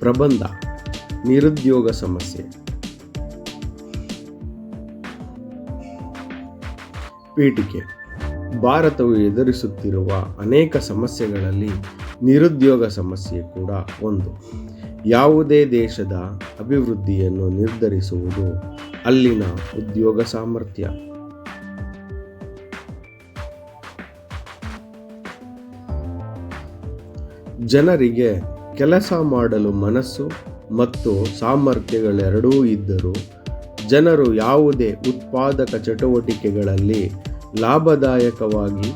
ಪ್ರಬಂಧ, ನಿರುದ್ಯೋಗ ಸಮಸ್ಯೆ. ಪೀಠಿಕೆ. ಭಾರತವು ಎದುರಿಸುತ್ತಿರುವ ಅನೇಕ ಸಮಸ್ಯೆಗಳಲ್ಲಿ ನಿರುದ್ಯೋಗ ಸಮಸ್ಯೆ ಕೂಡ ಒಂದು. ಯಾವುದೇ ದೇಶದ ಅಭಿವೃದ್ಧಿಯನ್ನು ನಿರ್ಧರಿಸುವುದು ಅಲ್ಲಿನ ಉದ್ಯೋಗ ಸಾಮರ್ಥ್ಯ. ಜನರಿಗೆ ಕೆಲಸ ಮಾಡಲು ಮನಸ್ಸು ಮತ್ತು ಸಾಮರ್ಥ್ಯಗಳೆರಡೂ ಇದ್ದರೂ ಜನರು ಯಾವುದೇ ಉತ್ಪಾದಕ ಚಟುವಟಿಕೆಗಳಲ್ಲಿ ಲಾಭದಾಯಕವಾಗಿ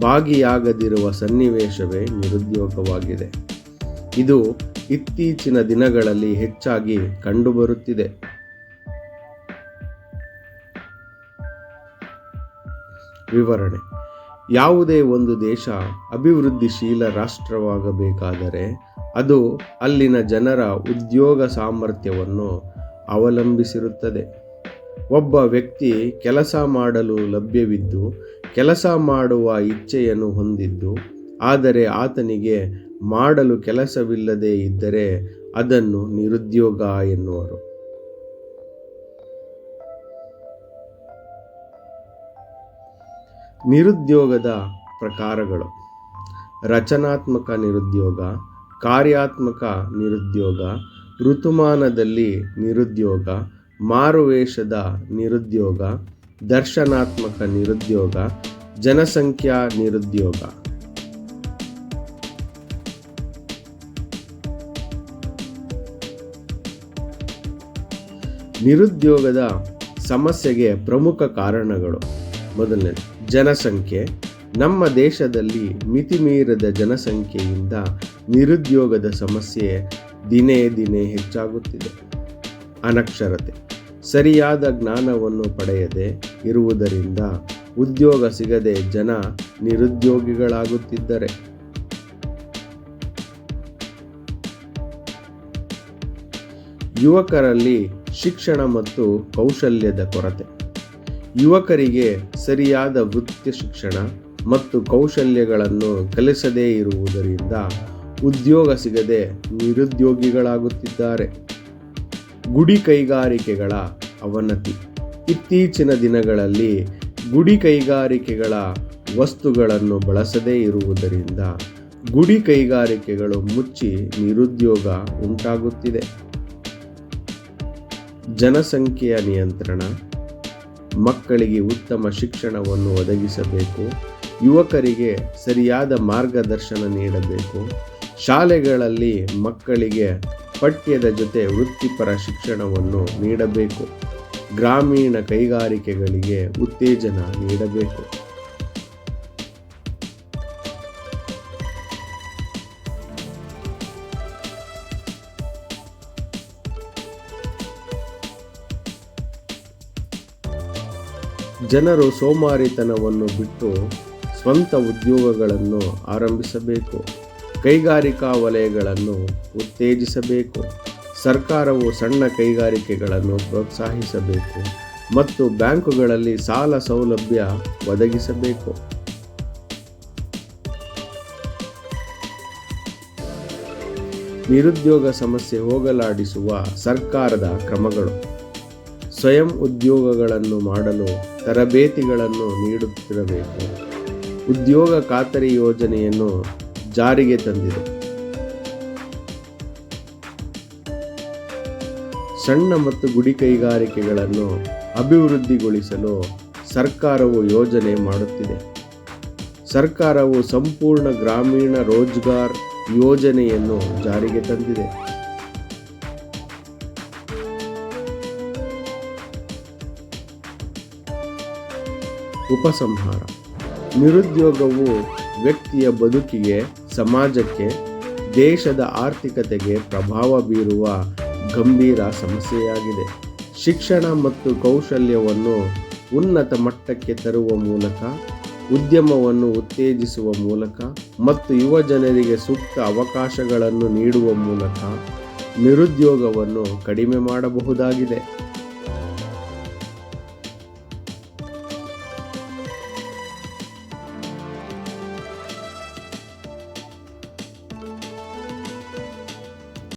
ಭಾಗಿಯಾಗದಿರುವ ಸನ್ನಿವೇಶವೇ ನಿರುದ್ಯೋಗವಾಗಿದೆ. ಇದು ಇತ್ತೀಚಿನ ದಿನಗಳಲ್ಲಿ ಹೆಚ್ಚಾಗಿ ಕಂಡುಬರುತ್ತಿದೆ. ವಿವರಣೆ. ಯಾವುದೇ ಒಂದು ದೇಶ ಅಭಿವೃದ್ಧಿಶೀಲ ರಾಷ್ಟ್ರವಾಗಬೇಕಾದರೆ ಅದು ಅಲ್ಲಿನ ಜನರ ಉದ್ಯೋಗ ಸಾಮರ್ಥ್ಯವನ್ನು ಅವಲಂಬಿಸಿರುತ್ತದೆ. ಒಬ್ಬ ವ್ಯಕ್ತಿ ಕೆಲಸ ಮಾಡಲು ಲಭ್ಯವಿದ್ದು, ಕೆಲಸ ಮಾಡುವ ಇಚ್ಛೆಯನ್ನು ಹೊಂದಿದ್ದು, ಆದರೆ ಆತನಿಗೆ ಮಾಡಲು ಕೆಲಸವಿಲ್ಲದೆ ಇದ್ದರೆ ಅದನ್ನು ನಿರುದ್ಯೋಗ ಎನ್ನುವರು. ನಿರುದ್ಯೋಗದ ಪ್ರಕಾರಗಳು. ರಚನಾತ್ಮಕ ನಿರುದ್ಯೋಗ ಕಾರ್ಯಾತ್ಮಕ ನಿರುದ್ಯೋಗ, ಋತುಮಾನದಲ್ಲಿ ನಿರುದ್ಯೋಗ, ಮಾರುವೇಷದ ನಿರುದ್ಯೋಗ, ದರ್ಶನಾತ್ಮಕ ನಿರುದ್ಯೋಗ, ಜನಸಂಖ್ಯಾ ನಿರುದ್ಯೋಗ. ನಿರುದ್ಯೋಗದ ಸಮಸ್ಯೆಗೆ ಪ್ರಮುಖ ಕಾರಣಗಳು. ಮೊದಲನೇ ಜನಸಂಖ್ಯೆ. ನಮ್ಮ ದೇಶದಲ್ಲಿ ಮಿತಿಮೀರದ ಜನಸಂಖ್ಯೆಯಿಂದ ನಿರುದ್ಯೋಗದ ಸಮಸ್ಯೆ ದಿನೇ ದಿನೇ ಹೆಚ್ಚಾಗುತ್ತಿದೆ. ಅನಕ್ಷರತೆ. ಸರಿಯಾದ ಜ್ಞಾನವನ್ನು ಪಡೆಯದೆ ಇರುವುದರಿಂದ ಉದ್ಯೋಗ ಸಿಗದೆ ಜನ ನಿರುದ್ಯೋಗಿಗಳಾಗುತ್ತಿದ್ದರೆ. ಯುವಕರಲ್ಲಿ ಶಿಕ್ಷಣ ಮತ್ತು ಕೌಶಲ್ಯದ ಕೊರತೆ. ಯುವಕರಿಗೆ ಸರಿಯಾದ ವೃತ್ತಿ ಶಿಕ್ಷಣ ಮತ್ತು ಕೌಶಲ್ಯಗಳನ್ನು ಕಲಿಸದೇ ಇರುವುದರಿಂದ ಉದ್ಯೋಗ ಸಿಗದೆ ನಿರುದ್ಯೋಗಿಗಳಾಗುತ್ತಿದ್ದಾರೆ. ಗುಡಿ ಕೈಗಾರಿಕೆಗಳ ಅವನತಿ. ಇತ್ತೀಚಿನ ದಿನಗಳಲ್ಲಿ ಗುಡಿ ಕೈಗಾರಿಕೆಗಳ ವಸ್ತುಗಳನ್ನು ಬಳಸದೇ ಇರುವುದರಿಂದ ಗುಡಿ ಕೈಗಾರಿಕೆಗಳು ಮುಚ್ಚಿ ನಿರುದ್ಯೋಗ ಉಂಟಾಗುತ್ತಿದೆ. ಜನಸಂಖ್ಯೆಯ ನಿಯಂತ್ರಣ. ಮಕ್ಕಳಿಗೆ ಉತ್ತಮ ಶಿಕ್ಷಣವನ್ನು ಒದಗಿಸಬೇಕು. ಯುವಕರಿಗೆ ಸರಿಯಾದ ಮಾರ್ಗದರ್ಶನ ನೀಡಬೇಕು. ಶಾಲೆಗಳಲ್ಲಿ ಮಕ್ಕಳಿಗೆ ಪಠ್ಯದ ಜೊತೆ ವೃತ್ತಿಪರ ಶಿಕ್ಷಣವನ್ನು ನೀಡಬೇಕು. ಗ್ರಾಮೀಣ ಕೈಗಾರಿಕೆಗಳಿಗೆ ಉತ್ತೇಜನ ನೀಡಬೇಕು. ಜನರು ಸೋಮಾರಿತನವನ್ನು ಬಿಟ್ಟು ಸ್ವಂತ ಉದ್ಯೋಗಗಳನ್ನು ಆರಂಭಿಸಬೇಕು. ಕೈಗಾರಿಕಾ ವಲಯಗಳನ್ನು ಉತ್ತೇಜಿಸಬೇಕು. ಸರ್ಕಾರವು ಸಣ್ಣ ಕೈಗಾರಿಕೆಗಳನ್ನು ಪ್ರೋತ್ಸಾಹಿಸಬೇಕು ಮತ್ತು ಬ್ಯಾಂಕುಗಳಲ್ಲಿ ಸಾಲ ಸೌಲಭ್ಯ ಒದಗಿಸಬೇಕು. ನಿರುದ್ಯೋಗ ಸಮಸ್ಯೆ ಹೋಗಲಾಡಿಸುವ ಸರ್ಕಾರದ ಕ್ರಮಗಳು. ಸ್ವಯಂ ಉದ್ಯೋಗಗಳನ್ನು ಮಾಡಲು ತರಬೇತಿಗಳನ್ನು ನೀಡುತ್ತಿರಬೇಕು. ಉದ್ಯೋಗ ಖಾತರಿ ಯೋಜನೆಯನ್ನು ಜಾರಿಗೆ ತಂದಿದೆ. ಸಣ್ಣ ಮತ್ತು ಗುಡಿ ಕೈಗಾರಿಕೆಗಳನ್ನು ಅಭಿವೃದ್ಧಿಗೊಳಿಸಲು ಸರ್ಕಾರವು ಯೋಜನೆ ಮಾಡುತ್ತಿದೆ. ಸರ್ಕಾರವು ಸಂಪೂರ್ಣ ಗ್ರಾಮೀಣ ರೋಜ್ಗಾರ್ ಯೋಜನೆಯನ್ನು ಜಾರಿಗೆ ತಂದಿದೆ. ಉಪಸಂಹಾರ ನಿರುದ್ಯೋಗವು ವ್ಯಕ್ತಿಯ ಬದುಕಿಗೆ, ಸಮಾಜಕ್ಕೆ, ದೇಶದ ಆರ್ಥಿಕತೆಗೆ ಪ್ರಭಾವ ಬೀರುವ ಗಂಭೀರ ಸಮಸ್ಯೆಯಾಗಿದೆ. ಶಿಕ್ಷಣ ಮತ್ತು ಕೌಶಲ್ಯವನ್ನು ಉನ್ನತ ಮಟ್ಟಕ್ಕೆ ತರುವ ಮೂಲಕ, ಉದ್ಯಮವನ್ನು ಉತ್ತೇಜಿಸುವ ಮೂಲಕ ಮತ್ತು ಯುವ ಜನರಿಗೆ ಸೂಕ್ತ ಅವಕಾಶಗಳನ್ನು ನೀಡುವ ಮೂಲಕ ನಿರುದ್ಯೋಗವನ್ನು ಕಡಿಮೆ ಮಾಡಬಹುದಾಗಿದೆ.